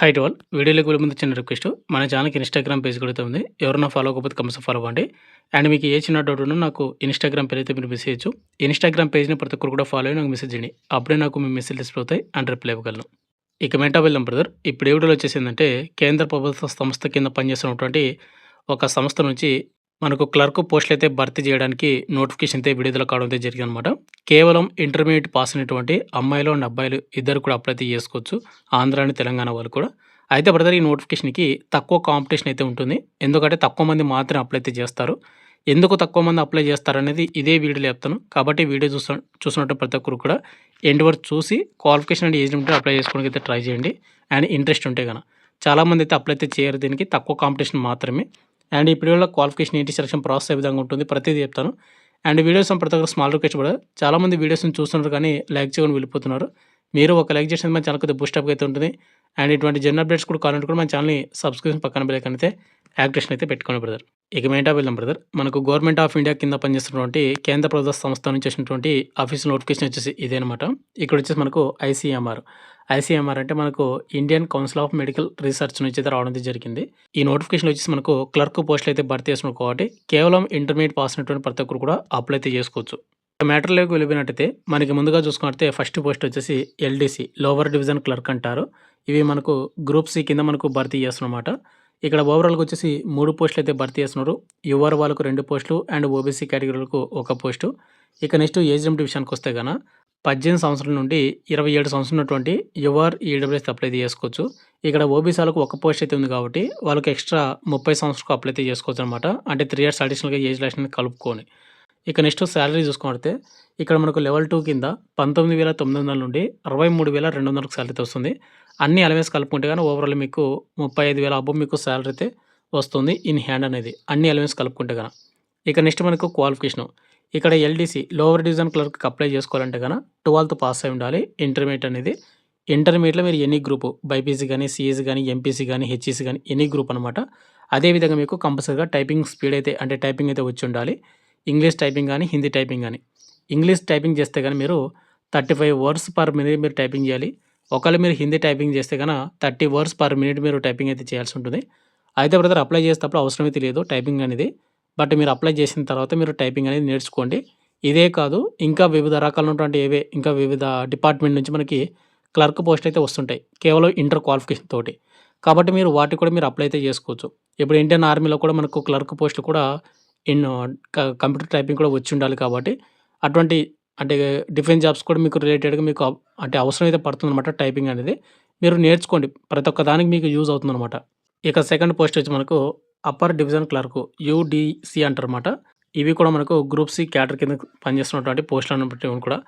Height wall వీడియోలోకి వెళ్ళే ముందు చిన్న రిక్వెస్ట్ మన ఛానల్కి ఇన్స్టాగ్రామ్ పేజ్ కూడా ఉంది. ఎవరైనా ఫాలో అవ్వకపోతే కంపల్సరీ ఫాలో అవ్వండి. అండ్ మీకు ఏ చిన్న డౌట్ ఉన్నా నాకు ఇన్స్టాగ్రామ్ పేరు అయితే మీరు మెసేజ్ చేయొచ్చు. ఇన్స్టాగ్రామ్ పేజ్ని ప్రతి ఒక్కరు కూడా ఫాలో అయ్యి నాకు మెసేజ్ చేయండి. అప్పుడే నాకు మీ మెసేజ్ డిస్ప్లే అవుతాయి అండ్ రిప్లై ఇవ్వగలను. ఇక మెంటా వెళ్దాం బ్రదర్ ఇప్పుడు ఏ వీడియోలో వచ్చేసిందంటే కేంద్ర ప్రభుత్వ సంస్థ కింద పనిచేస్తున్నటువంటి ఒక సంస్థ నుంచి మనకు క్లర్క్ పోస్టులు అయితే భర్తీ చేయడానికి నోటిఫికేషన్ అయితే విడుదల కావడం అయితే జరిగింది అనమాట కేవలం ఇంటర్మీడియట్ పాస్ అయినటువంటి అమ్మాయిలు అండ్ అబ్బాయిలు ఇద్దరు కూడా అప్లై అయితే చేసుకోవచ్చు ఆంధ్ర అండ్ తెలంగాణ వాళ్ళు కూడా. అయితే బ్రదర్ ఈ నోటిఫికేషన్కి తక్కువ కాంపిటీషన్ అయితే ఉంటుంది. ఎందుకంటే తక్కువ మంది మాత్రమే అప్లై అయితే చేస్తారు. ఎందుకు తక్కువ మంది అప్లై చేస్తారనేది ఇదే వీడియోలో చెప్తాను. కాబట్టి వీడియో చూసా చూసినట్టు ప్రతి ఒక్కరు కూడా ఎండ్ వరకు చూసి క్వాలిఫికేషన్ అండ్ ఏజ్ ఉంటే అప్లై చేసుకోవడానికి అయితే ట్రై చేయండి. అండ్ ఇంట్రెస్ట్ ఉంటే కనుక చాలామంది అయితే అప్లై అయితే చేయరు దీనికి. తక్కువ కాంపిటీషన్ మాత్రమే. అండ్ ఈ వీడియోలో క్వాలిఫికేషన్ ఏంటి సెలక్షన్ ప్రాసెస్ ఏ విధంగా ఉంటుంది ప్రతిదీ చెప్తాను. అండ్ వీడియోస్ ప్రతి ఒక్కరు స్మాల్ రిక్వెస్ట్ కూడా చాలామంది వీడియోస్ని చూస్తున్నారు కానీ లైక్ చేయకుండా వెళ్ళిపోతున్నారు. మీరు ఒక లైక్ చేసిన మన ఛానల్ కొద్దిగా బూస్టప్ అయితే ఉంటుంది. అండ్ ఇటువంటి జనరల్ అప్డేట్స్ కూడా కావాలంటే కూడా మన ఛానల్ని సబ్స్క్రిప్షన్ పక్కన బెల్ అయితే యాక్టివేషన్ అయితే పెట్టుకోండి బ్రదర్. ఇక మెయిన్ వెళ్దాం బ్రదర్. మనకు గవర్నమెంట్ ఆఫ్ ఇండియా కింద పనిచేస్తున్నటువంటి కేంద్ర ప్రభుత్వ సంస్థ నుంచి వచ్చినటువంటి ఆఫీస్ నోటిఫికేషన్ వచ్చేసి ఇదేనమాట. ఇక్కడ వచ్చేసి మనకు ఐసీఎంఆర్ ఐసీఎంఆర్ అంటే మనకు Indian council of medical research నుంచి అయితే రావడం జరిగింది. ఈ నోటిఫికేషన్ వచ్చేసి మనకు క్లర్క్ పోస్టులు అయితే భర్తీ చేసిన కాబట్టి కేవలం ఇంటర్మీడియట్ పాస్ అయినటువంటి ప్రతి ఒక్కరు కూడా అప్లై అయితే చేసుకోవచ్చు. మ్యాటర్లోకి వెళ్ళిపోయినట్టయితే మనకి ముందుగా చూసుకుంటే ఫస్ట్ పోస్ట్ వచ్చేసి ఎల్డీసీ లోవర్ డివిజన్ క్లర్క్ అంటారు. ఇవి మనకు గ్రూప్ సి కింద మనకు భర్తీ చేస్తున్నమాట. ఇక్కడ ఓవరాల్గా వచ్చేసి మూడు పోస్టులు అయితే భర్తీ చేస్తున్నారు. యువర్ వాళ్ళకు రెండు పోస్టులు అండ్ ఓబీసీ కేటగిరీలకు ఒక పోస్టు. ఇక నెక్స్ట్ ఏజ్ లిమిట్ విషయానికి వస్తే కనుక పద్దెనిమిది సంవత్సరాల నుండి ఇరవై ఏడు సంవత్సరం ఉన్నటువంటి యువర్ ఈడబ్ల్యూఎస్ అప్లై చేసుకోవచ్చు. ఇక్కడ ఓబీసీలకు ఒక పోస్ట్ అయితే ఉంది కాబట్టి వాళ్ళకి ఎక్స్ట్రా ముప్పై సంవత్సరాలకు అప్లై అయితే చేసుకోవచ్చు అనమాట అంటే త్రీ ఇయర్స్ అడిషనల్గా ఏజ్ లైషన్ కలుపుకొని. ఇక నెక్స్ట్ శాలరీ చూసుకుంటే ఇక్కడ మనకు లెవెల్ టూ కింద పంతొమ్మిది వేల తొమ్మిది వందల నుండి అరవై మూడు వేల రెండు వందలకు శాలరీ వస్తుంది. అన్ని అలవెన్స్ కలుపుకుంటే కానీ ఓవరాల్ మీకు ముప్పై ఐదు వేల అబ్బో మీకు శాలరీ అయితే వస్తుంది ఇన్ హ్యాండ్ అనేది. అన్ని అలవెన్స్ కలుపుకుంటే కానీ ఇక నెక్స్ట్ మనకు క్వాలిఫికేషన్ ఇక్కడ ఎల్డీసీ లోవర్ డివిజన్ క్లర్క్కి అప్లై చేసుకోవాలంటే కనుక ట్వెల్త్ పాస్ అయి ఉండాలి. ఇంటర్మీడియట్ అనేది ఇంటర్మీడియట్లో మీరు ఎనీ గ్రూప్ బైపీసీ కానీ సిఎస్ కానీ ఎంపీసీ కానీ హెచ్ఈసీ కానీ ఎనీ గ్రూప్ అనమాట అదేవిధంగా మీకు కంపల్సరీగా టైపింగ్ స్పీడ్ అయితే అంటే టైపింగ్ అయితే వచ్చి ఉండాలి. ఇంగ్లీష్ టైపింగ్ కానీ హిందీ టైపింగ్ కానీ ఇంగ్లీష్ టైపింగ్ చేస్తే కానీ మీరు thirty five words per minute మీరు టైపింగ్ చేయాలి. ఒకవేళ మీరు హిందీ టైపింగ్ చేస్తే కనుక థర్టీ వర్డ్స్ పర్ మినిట్ మీరు టైపింగ్ అయితే చేయాల్సి ఉంటుంది. అయితే బ్రదర్ అప్లై చేసేటప్పుడు అవసరమైతే లేదు టైపింగ్ అనేది. బట్ మీరు అప్లై చేసిన తర్వాత మీరు టైపింగ్ అనేది నేర్చుకోండి. ఇదే కాదు ఇంకా వివిధ రకాలైనటువంటి ఏవే ఇంకా వివిధ డిపార్ట్మెంట్ నుంచి మనకి క్లర్క్ పోస్ట్ అయితే వస్తుంటాయి. కేవలం ఇంటర్ క్వాలిఫికేషన్ తోటి. కాబట్టి మీరు వాటికి కూడా మీరు అప్లై అయితే చేసుకోవచ్చు. ఇప్పుడు ఇండియన్ ఆర్మీలో కూడా మనకు క్లర్క్ పోస్టులు కూడా ఇన్ కంప్యూటర్ టైపింగ్ కూడా వచ్చి ఉండాలి కాబట్టి అటువంటి అంటే డిఫెన్స్ జాబ్స్ కూడా మీకు రిలేటెడ్గా మీకు అంటే అవసరం అయితే పడుతుందన్నమాట టైపింగ్ అనేది. మీరు నేర్చుకోండి. ప్రతి ఒక్క దానికి మీకు యూజ్ అవుతుందన్నమాట. ఇక సెకండ్ పోస్ట్ వచ్చి మనకు అప్పర్ డివిజన్ క్లర్క్ యూడిసి అంటారన్నమాట. ఇవి కూడా మనకు గ్రూప్ సి క్యాటర్ కింద పనిచేస్తున్నటువంటి పోస్టులను బట్టి కూడా.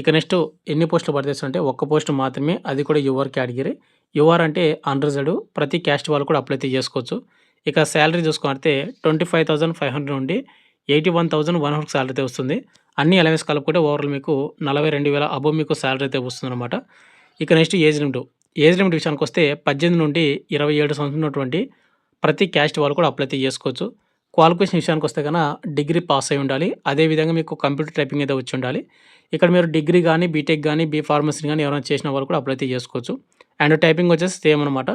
ఇక నెక్స్ట్ ఎన్ని పోస్టులు భర్తీ అంటే ఒక్క పోస్ట్ మాత్రమే అది కూడా యువర్ కేటగిరీ. యువర్ అంటే అన్రిజర్వ్డ్ ప్రతి క్యాస్ట్ వాళ్ళు కూడా అప్లై చేసుకోవచ్చు. ఇక శాలరీ చూసుకుంటే twenty five thousand five hundred నుండి eighty one thousand one hundred salary అయితే వస్తుంది. అన్ని అలవెన్స్ కలుపుకుంటే ఓవరాల్ మీకు నలభై రెండు వేల అబో మీకు శాలరీ అయితే వస్తుంది అనమాట ఇక next age limit. Age limit విషయానికి వస్తే పద్దెనిమిది నుండి ఇరవై ఏడు సంవత్సరం ఉన్నటువంటి ప్రతి క్యాస్ట్ వాళ్ళు కూడా అప్లై చేసుకోవచ్చు. క్వాలిఫికేషన్ విషయానికి వస్తే కన్నా డిగ్రీ పాస్ అయి ఉండాలి. అదేవిధంగా మీకు కంప్యూటర్ టైపింగ్ అయితే వచ్చి ఉండాలి. ఇక్కడ మీరు డిగ్రీ కానీ బీటెక్ కానీ బీ ఫార్మసీ కానీ ఎవరైనా చేసిన వాళ్ళు కూడా అప్లై చేసుకోవచ్చు. అండ్ టైపింగ్ వచ్చేసి సేమ్ అనమాట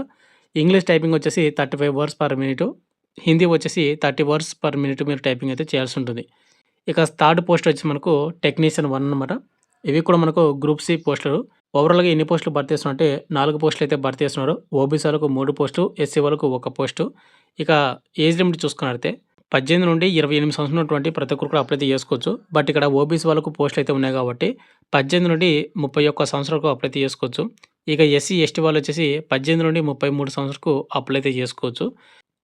ఇంగ్లీష్ టైపింగ్ వచ్చేసి thirty five words per minute Hindi వచ్చేసి థర్టీ వర్డ్స్ పర్ మినిట్ మీరు టైపింగ్ అయితే చేయాల్సి ఉంటుంది. ఇక థర్డ్ పోస్ట్ వచ్చి మనకు టెక్నీషియన్ వన్ అనమాట ఇవి కూడా మనకు గ్రూప్ సి పోస్టులు ఓవరాల్గా ఎన్ని పోస్టులు భర్తీ చేస్తున్నారంటే నాలుగు పోస్టులు అయితే భర్తీ చేస్తున్నారు. ఓబీసీ వాళ్ళకు మూడు పోస్టు ఎస్సీ వాళ్ళకు ఒక పోస్టు. ఇక ఏజ్ లిమిట్ చూసుకున్నట్టే పద్దెనిమిది నుండి ఇరవై ఎనిమిది సంవత్సరం ఉన్నటువంటి ప్రతి ఒక్కరు కూడా అప్లై చేసుకోవచ్చు. బట్ ఇక్కడ ఓబీసీ వాళ్ళకు పోస్టులు అయితే ఉన్నాయి కాబట్టి పద్దెనిమిది నుండి ముప్పై ఒక్క సంవత్సరాలకు అప్లై చేసుకోవచ్చు. ఇక ఎస్సీ ఎస్టీ వాళ్ళు వచ్చేసి పద్దెనిమిది నుండి ముప్పై మూడు సంవత్సరాలకు అప్లై అయితే చేసుకోవచ్చు.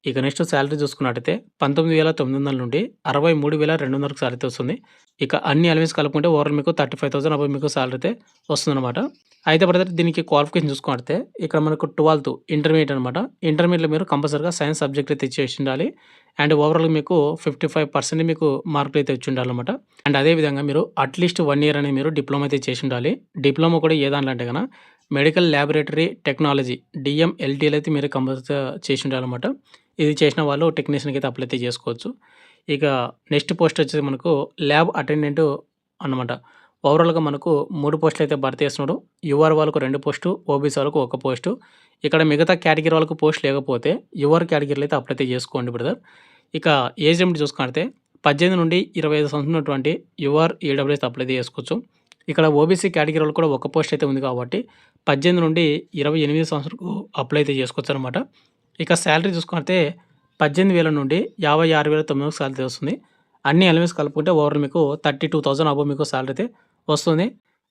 ఇక నెక్స్ట్ శాలరీ చూసుకున్నట్టయితే పంతొమ్మిది వేల తొమ్మిది వందల నుండి అరవై మూడు వేల రెండు వందలకు శాలరీ వస్తుంది. ఇక అన్ని ఎలిమెంట్స్ కలుపుకుంటే ఓవరాల్ మీకు థర్టీ ఫైవ్ థౌసండ్ అబౌ మీకు శాలరీ అయితే వస్తుందన్నమాట. అయితే పడితే దీనికి క్వాలిఫికేషన్ చూసుకుంటే ఇక్కడ మనకు ట్వెల్త్ ఇంటర్మీడియట్ అనమాట ఇంటర్మీడియట్లో మీరు కంపల్సరీగా సైన్స్ సబ్జెక్ట్ అయితే ఇచ్చేసి ఉండాలి అండ్ ఓవరాల్ మీకు ఫిఫ్టీ ఫైవ్ పర్సెంట్ మీకు మార్కులు అయితే వచ్చి ఉండాలన్నమాట అండ్ అదేవిధంగా మీరు అట్లీస్ట్ వన్ ఇయర్ అనేది మీరు డిప్లొమా అయితే చేసి ఉండాలి డిప్లొమా కూడా ఏ దాంట్లో అంటే కన్నా మెడికల్ ల్యాబొరేటరీ టెక్నాలజీ డిఎంఎల్టీలు అయితే మీరు కంపల్సరీ చేసి ఉండాలన్నమాట ఇది చేసిన వాళ్ళు టెక్నీషియన్కి అయితే అప్లై అయితే చేసుకోవచ్చు. ఇక నెక్స్ట్ పోస్ట్ వచ్చేసి మనకు ల్యాబ్ అటెండెంట్ అనమాట ఓవరాల్గా మనకు మూడు పోస్టులు అయితే భర్తీ చేస్తున్నాడు. యువర్ వాళ్ళకు రెండు పోస్టు ఓబీసీ వాళ్ళకు ఒక పోస్టు. ఇక్కడ మిగతా కేటగిరీ వాళ్ళకు పోస్ట్ లేకపోతే యువర్ కేటగిరీలో అయితే అప్లై అయితే చేసుకోండి బ్రదర్. ఇక ఏజ్ లిమిట్ చూసుకుంటే 18 నుండి ఇరవై ఐదు సంవత్సరం ఉన్నటువంటి యువర్ ఈడబ్ల్యూఎస్ అప్లై అయితే చేసుకోవచ్చు. ఇక్కడ ఓబీసీ కేటగిరీ వాళ్ళు కూడా ఒక పోస్ట్ అయితే ఉంది కాబట్టి 18 నుండి 28 సంవత్సరాలకు అప్లై అయితే చేసుకోవచ్చు అనమాట ఇక శాలరీ చూసుకుంటే 18,000 నుండి 56,900 సాలరీ వస్తుంది. అన్ని ఎలిమెంట్స్ కలుపుకుంటే ఓవరాల్ మీకు 32,000 అబోవ్ మీకు సాలరీ అయితే వస్తుంది.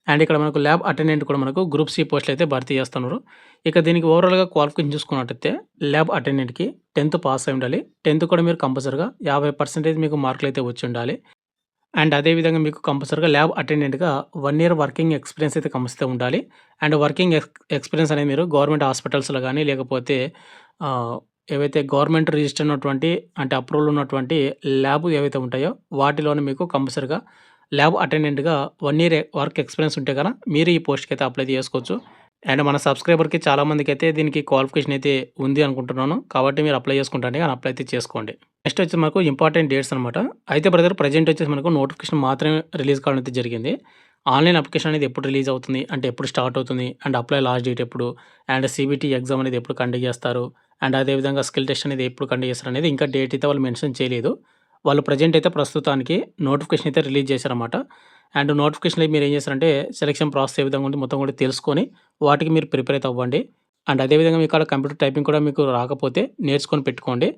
అండ్ ఇక్కడ మనకు ల్యాబ్ అటెండెంట్ కూడా మనకు గ్రూప్ సి పోస్టులు అయితే భర్తీ చేస్తున్నారు. ఇక దీనికి ఓవరాల్‌గా క్వాలిఫికేషన్ చూసుకున్నట్టయితే ల్యాబ్ అటెండెంట్‌కి 10థ్ పాస్ అయి ఉండాలి. 10థ్ కూడా మీరు కంపల్సరీగా 50% మీకు మార్కులు అయితే వచ్చి ఉండాలి. అండ్ అదే విధంగా మీకు కంపల్సరీగా ల్యాబ్ అటెండెంట్‌గా వన్ ఇయర్ వర్కింగ్ ఎక్స్‌పీరియన్స్ అయితే కంపల్సరీ ఉండాలి. అండ్ వర్కింగ్ ఎక్స్ ఎక్స్‌పీరియన్స్ అనేది మీరు గవర్నమెంట్ హాస్పిటల్స్‌లో కానీ లేకపోతే ఏవైతే గవర్నమెంట్ రిజిస్టర్ ఉన్నటువంటి అంటే అప్రూవల్ ఉన్నటువంటి ల్యాబ్ ఏవైతే ఉంటాయో వాటిలోనే మీకు కంపల్సరీగా ల్యాబ్ అటెండెంట్‌గా వన్ ఇయర్ వర్క్ ఎక్స్‌పీరియన్స్ ఉంటే కనుక మీరు ఈ పోస్ట్‌కి అయితే అప్లై చేసుకోవచ్చు. అండ్ మన సబ్స్క్రైబర్‌కి చాలామందికి అయితే దీనికి క్వాలిఫికేషన్ అయితే ఉంది అనుకుంటున్నాను. కాబట్టి మీరు అప్లై చేసుకుంటాను కానీ అప్లై అయితే చేసుకోండి. నెక్స్ట్ వచ్చేసి మనకు ఇంపార్టెంట్ డేట్స్ అనమాట. అయితే బ్రదర్ ప్రెజెంట్ వచ్చేసి మనకు నోటిఫికేషన్ మాత్రమే రిలీజ్ కావడం అయితే జరిగింది. ఆన్‌లైన్ అప్లికేషన్ అనేది ఎప్పుడు రిలీజ్ అవుతుంది? అంటే ఎప్పుడు స్టార్ట్ అవుతుంది? అండ్ అప్లై లాస్ట్ డేట్ ఎప్పుడు? అండ్ సీబీటీ ఎగ్జామ్ అనేది ఎప్పుడు కండక్ట్ చేస్తారు? అండ్ అదే విధంగా స్కిల్ టెస్ట్ అనేది ఎప్పుడు కండక్ట్ చేస్తారు అనేది ఇంకా డేట్ అయితే వాళ్ళు మెన్షన్ చేయలేదు. వాళ్ళు ప్రెజెంట్ అయితే ప్రస్తుతానికి నోటిఫికేషన్ అయితే రిలీజ్ చేశారన్నమాట. అండ్ నోటిఫికేషన్‌లో మీరు ఏం చేస్తారంటే సెలక్షన్ ప్రాసెస్ ఏ విధంగా ఉంది మొత్తం కూడా తెలుసుకొని వాటికి మీరు ప్రిపేర్ అయితే అవ్వండి. అండ్ అదే విధంగా మీకు ఆడ కంప్యూటర్ టైపింగ్ కూడా మీకు రాకపోతే నేర్చుకొని పెట్టుకోండి.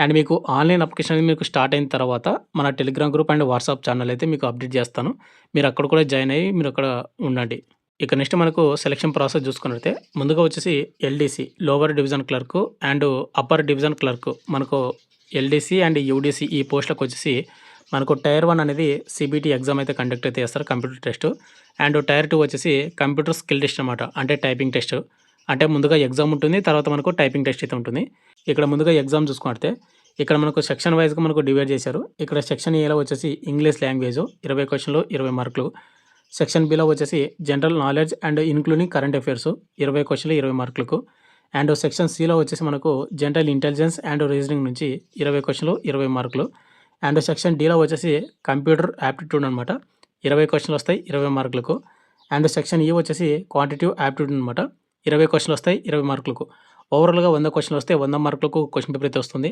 అండ్ మీకు ఆన్‌లైన్ అప్లికేషన్ అనేది మీకు స్టార్ట్ అయిన తర్వాత మన Telegram group and WhatsApp channel అయితే మీకు అప్డేట్ చేస్తాను. మీరు అక్కడ కూడా జాయిన్ అయ్యి మీరు అక్కడ ఉండండి. ఇక నెక్స్ట్ మనకు సెలక్షన్ ప్రాసెస్ చూసుకున్నట్లయితే ముందుగా వచ్చేసి LDC lower division clerk and upper division clerk మనకు ఎల్‌డీసీ అండ్ యూడీసీ ఈ పోస్టులకు వచ్చేసి మనకు టైర్ వన్ అనేది సీబీటీ ఎగ్జామ్ అయితే కండక్ట్ అయితే చేస్తారు computer test. And tier two వచ్చేసి కంప్యూటర్ స్కిల్ టెస్ట్ అనమాట. అంటే టైపింగ్ టెస్ట్. అంటే ముందుగా ఎగ్జామ్ ఉంటుంది. తర్వాత మనకు టైపింగ్ టెస్ట్ అయితే ఉంటుంది. ఇక్కడ ముందుగా ఎగ్జామ్ చూసుకుంటే ఇక్కడ మనకు సెక్షన్ వైజ్గా మనకు డివైడ్ చేశారు. ఇక్కడ సెక్షన్ ఏలో వచ్చేసి ఇంగ్లీష్ లాంగ్వేజ్ ఇరవై క్వశ్చన్లు ఇరవై మార్కులు. సెక్షన్ బిలో వచ్చేసి general knowledge and including current affairs ఇరవై క్వశ్చన్లు ఇరవై మార్కులకు. అండ్ సెక్షన్ సిలో వచ్చేసి మనకు జనరల్ ఇంటెలిజెన్స్ అండ్ రీజనింగ్ నుంచి ఇరవై క్వశ్చన్లు ఇరవై మార్కులు. అండ్ సెక్షన్ డీలో వచ్చేసి కంప్యూటర్ యాప్టిట్యూడ్ అనమాట. ఇరవై క్వశ్చన్లు వస్తాయి 20 మార్కులకు. అండ్ సెక్షన్ ఈ వచ్చేసి క్వాంటిటివ్ యాప్టిట్యూడ్ అనమాట. ఇరవై క్వశ్చన్లు వస్తాయి 20 మార్కులకు. ఓవరాల్‌గా వంద క్వశ్చన్లు వస్తే వంద మార్కులకు క్వశ్చన్ పేపర్ అయితే వస్తుంది.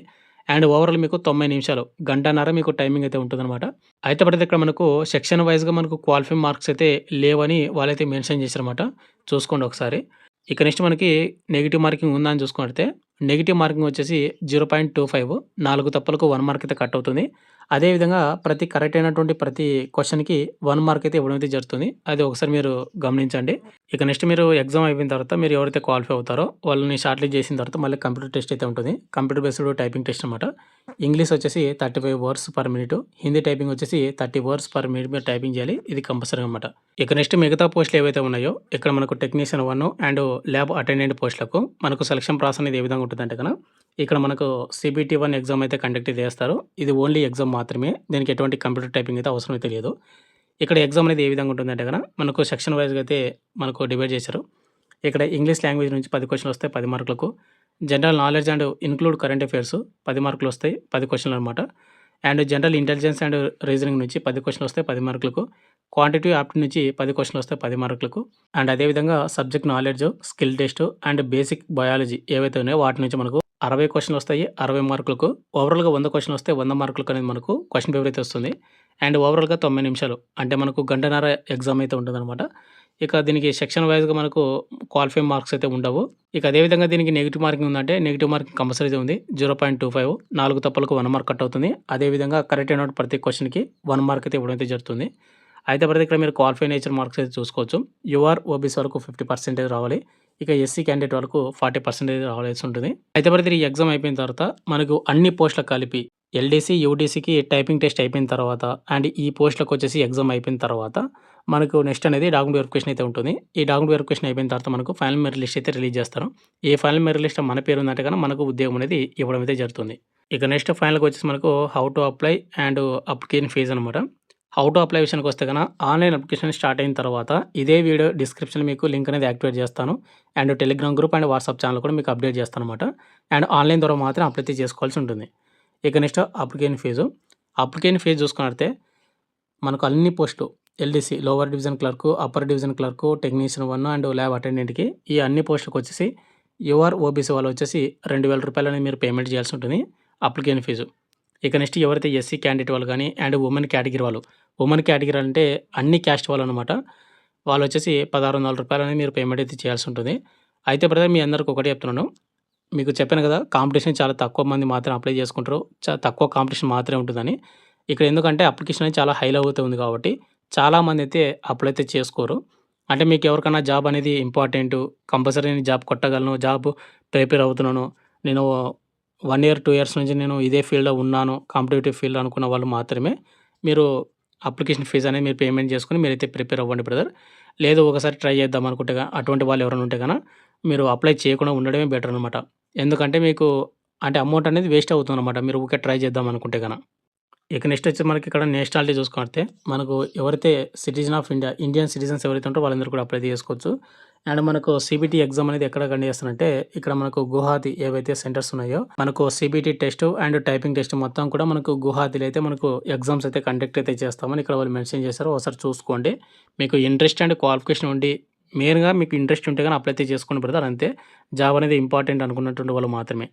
అండ్ ఓవరాల్ మీకు 90 నిమిషాలు గంటన్నర మీకు టైమింగ్ అయితే ఉంటుందన్నమాట. అయితే పడితే ఇక్కడ మనకు సెక్షన్ వైస్‌గా మనకు క్వాలిఫై మార్క్స్ అయితే లేవని వాళ్ళైతే మెన్షన్ చేశారన్నమాట. చూసుకోండి ఒకసారి. ఇక నెక్స్ట్ మనకి నెగిటివ్ మార్కింగ్ ఉందా అని చూసుకుంటే నెగిటివ్ మార్కింగ్ వచ్చేసి 0.25 4 తప్పులకు వన్ మార్క్ అయితే కట్ అవుతుంది. అదేవిధంగా ప్రతి కరెక్ట్ అయినటువంటి ప్రతి క్వశ్చన్కి వన్ మార్క్ అయితే ఇవ్వడం అయితే జరుగుతుంది. అది ఒకసారి మీరు గమనించండి. ఇక నెక్స్ట్ మీరు ఎగ్జామ్ అయిపోయిన తర్వాత మీరు ఎవరైతే క్వాలిఫై అవుతారో వాళ్ళని షార్ట్ లిస్ట్ చేసిన తర్వాత మళ్ళీ కంప్యూటర్ టెస్ట్ అయితే ఉంటుంది. కంప్యూటర్ బేస్డ్ టైపింగ్ టెస్ట్ అనమాట. ఇంగ్లీష్ వచ్చేసి 35 words per minute. Hindi typing వచ్చేసి 30 వర్డ్స్ పర్ మినిట్ మీరు టైపింగ్ చేయాలి. ఇది కంపల్సరీ అనమాట. ఇక నెక్స్ట్ మిగతా పోస్టులు ఏవైతే ఉన్నాయో ఇక్కడ మనకు technician one and lab attendant పోస్టులకు మనకు సెలక్షన్ ప్రాసెస్ అనేది ఏ విధంగా ఉంటుందంటే గన ఇక్కడ మనకు సిబిటీ వన్ ఎగ్జామ్ అయితే కండక్ట్ చేస్తారు. ఇది ఓన్లీ ఎగ్జామ్ మాత్రమే. దీనికి ఎటువంటి కంప్యూటర్ టైపింగ్ అయితే అవసరం అయితే లేదు. ఇక్కడ ఎగ్జామ్ అనేది ఏ విధంగా ఉంటుందంటే కదా మనకు సెక్షన్ వైజ్గా అయితే మనకు డివైడ్ చేశారు. ఇక్కడ ఇంగ్లీష్ లాంగ్వేజ్ నుంచి పది క్వశ్చన్లు వస్తాయి పది మార్కులకు. General knowledge and include current affairs పది మార్కులు వస్తాయి పది క్వశ్చన్లు అనమాట. And general intelligence and reasoning నుంచి పది క్వశ్చన్లు వస్తాయి పది మార్కులకు. క్వాంటిటీ ఆప్ట్ నుంచి పది క్వశ్చన్లు వస్తాయి పది మార్కులకు. అండ్ అదే విధంగా subject knowledge, skill test and basic biology ఏవైతే ఉన్నాయో వాటి నుంచి మనకు అరవై క్వశ్చన్ వస్తాయి 60 మార్కులకు. ఓవరాల్‌గా వంద క్వశ్చన్ వస్తే వంద మార్కులకు అనేది మనకు క్వశ్చన్ పేపర్ అయితే వస్తుంది. అండ్ ఓవరాల్‌గా 90 నిమిషాలు అంటే మనకు గంటన్నర ఎగ్జామ్ అయితే ఉంటుందన్నమాట. ఇక దీనికి సెక్షన్ వైజ్గా మనకు క్వాలిఫై మార్క్స్ అయితే ఉండవు. ఇక అదే విధంగా దీనికి నెగిటివ్ మార్కింగ్ ఉందంటే నెగిటివ్ మార్కింగ్ కంపల్సరీ ఉంది జీరో పాయింట్ టూ ఫైవ్ నాలుగు తప్పులకు వన్ మార్క్ కట్ అవుతుంది. అదే విధంగా కరెక్ట్ అయిన ప్రతి క్వశ్చన్కి వన్ మార్క్ అయితే ఇవ్వడం అయితే జరుగుతుంది. అయితే ప్రతి ఇక్కడ మీరు క్వాలిఫై నేచర్ మార్క్స్ అయితే చూసుకోవచ్చు. యూఆర్, ఓబీసీ వరకు 50% రావాలి. ఇక ఎస్సీ క్యాండిడేట్ వరకు 40% రావాల్సి ఉంటుంది. అయితే బ్రదర్ ఈ ఎగ్జామ్ అయిపోయిన తర్వాత మనకు అన్ని పోస్టులకు కలిపి ఎల్‌డీసీ, యూడీసీకి టైపింగ్ టెస్ట్ అయిపోయిన తర్వాత అండ్ ఈ పోస్టులకు వచ్చేసి ఎగ్జామ్ అయిపోయిన తర్వాత మనకు నెక్స్ట్ అనేది డాక్యుమెంట్ వెరిఫికేషన్ అయితే ఉంటుంది. ఈ డాక్యుమెంట్ వెరిఫికేషన్ అయిపోయిన తర్వాత మనకు ఫైనల్ మెరిట్ లిస్ట్ అయితే రిలీజ్ చేస్తారు. ఈ ఫైనల్ మెరిట్ లిస్ట్ మన పేరు ఉందంటే కానీ మనకు ఉద్యోగం అనేది ఇవ్వడం అయితే జరుగుతుంది. ఇక నెక్స్ట్ ఫైనల్కి వచ్చేసి మనకు how to apply and application fee అనమాట. హౌ టు అప్లై విషయానికి వస్తే కన్నా ఆన్‌లైన్ అప్లికేషన్ స్టార్ట్ అయిన తర్వాత ఇదే వీడియో డిస్క్రిప్షన్ మీకు లింక్ అనేది యాక్టివేట్ చేస్తాను. And Telegram group and WhatsApp channel కూడా మీకు అప్డేట్ చేస్తాను అనమాట. అండ్ ఆన్‌లైన్ ద్వారా మాత్రం అప్లై చేసుకోవాల్సి ఉంటుంది. ఇక next application fee. Application fee చూసుకున్నట్టే మనకు అన్ని పోస్టులు LDC lower division clerk, upper division clerk, technician one and lab అటెండెంట్‌కి ఈ అన్ని పోస్టులకు వచ్చేసి యువర్ ఓబీసీ వాళ్ళు వచ్చేసి రెండు వేల రూపాయలు అనేది మీరు పేమెంట్ చేయాల్సి ఉంటుంది అప్లికేషన్ ఫీజు ఇక నెక్స్ట్ ఎవరైతే ఎస్సీ క్యాండిడేట్ వాళ్ళు కానీ అండ్ ఉమెన్ కేటగిరీ వాళ్ళు ఉమెన్ కేటగిరీ అంటే అన్ని క్యాస్ట్ వాళ్ళు అనమాట వాళ్ళు వచ్చేసి పదహారు వందల రూపాయలు అనేది మీరు పేమెంట్ అయితే చేయాల్సి ఉంటుంది. అయితే బ్రదర్ మీ అందరికి ఒకటి చెప్తున్నాను. మీకు చెప్పాను కదా కాంపిటీషన్ చాలా తక్కువ మంది మాత్రం అప్లై చేసుకుంటారు. చాలా తక్కువ కాంపిటీషన్ మాత్రమే ఉంటుందని. ఇక్కడ ఎందుకంటే అప్లికేషన్ అనేది చాలా హైలో అవుతూ ఉంది కాబట్టి చాలామంది అయితే అప్లై అయితే చేసుకోరు. అంటే మీకు ఎవరికైనా జాబ్ అనేది ఇంపార్టెంట్ కంపల్సరీ నేను జాబ్ కొట్టగలను జాబ్ ప్రిపేర్ అవుతున్నాను నేను వన్ ఇయర్ టూ ఇయర్స్ నుంచి నేను ఇదే ఫీల్డ్లో ఉన్నాను కాంపిటేటివ్ ఫీల్డ్ అనుకున్న వాళ్ళు మాత్రమే. మీరు అప్లికేషన్ ఫీజు అనేది మీరు పేమెంట్ చేసుకుని మీరైతే ప్రిపేర్ అవ్వండి బ్రదర్. లేదు ఒకసారి ట్రై చేద్దాం అనుకుంటే అటువంటి వాళ్ళు ఎవరైనా ఉంటే కనుక మీరు అప్లై చేయకుండా ఉండడమే బెటర్ అనమాట ఎందుకంటే మీకు అంటే అమౌంట్ అనేది వేస్ట్ అవుతుంది అనమాట మీరు ఊరికే ట్రై చేద్దాం అనుకుంటే కనుక ఇక నెక్స్ట్ వచ్చి మనకి ఇక్కడ నేషనాలిటీ చూసుకుంటే మనకు ఎవరైతే citizen of India Indian citizens ఎవరైతే ఉంటారో వాళ్ళందరూ కూడా అప్లై చేసుకోవచ్చు. అండ్ మనకు సిబిటీ ఎగ్జామ్ అనేది ఎక్కడ కండి చేస్తారంటే ఇక్కడ మనకు గుహాతి ఏవైతే సెంటర్స్ ఉన్నాయో మనకు CBT test and typing test మొత్తం కూడా మనకు గుహాతిలో అయితే మనకు ఎగ్జామ్స్ అయితే కండక్ట్ అయితే చేస్తామని ఇక్కడ వాళ్ళు మెన్షన్ చేశారు. ఒకసారి చూసుకోండి. మీకు ఇంట్రెస్ట్ అండ్ క్వాలిఫికేషన్ ఉండి మెయిన్గా మీకు ఇంట్రెస్ట్ ఉంటే కానీ అప్లై అయితే చేసుకుని బ్రదర్ అంతే. జాబ్ అనేది ఇంపార్టెంట్ అనుకున్నటువంటి వాళ్ళు మాత్రమే.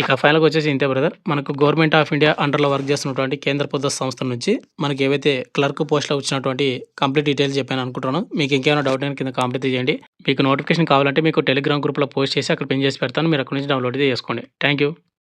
ఇక ఫైనల్గా వచ్చేసి ఇంతే బ్రదర్. మనకు గవర్నమెంట్ ఆఫ్ ఇండియా అండర్లో వర్క్ చేస్తున్నటువంటి కేంద్ర ప్రభుత్వ సంస్థ నుంచి మనకి ఏవైతే క్లర్క్ పోస్ట్లో వచ్చినటువంటి కంప్లీట్ డీటెయిల్స్ చెప్పాను అనుకుంటున్నాను. మీకు ఇంకేమైనా డౌట్ అయినా కింద కాంప్లీట్ చేయండి. మీకు నోటిఫికేషన్ కావాలంటే మీకు టెలిగ్రామ్ గ్రూప్లో పోస్ట్ చేసి అక్కడ పిన్ చేసి పెడతాను. మీరు అక్కడ నుంచి డౌన్లోడ్ చేసుకోండి. Thank you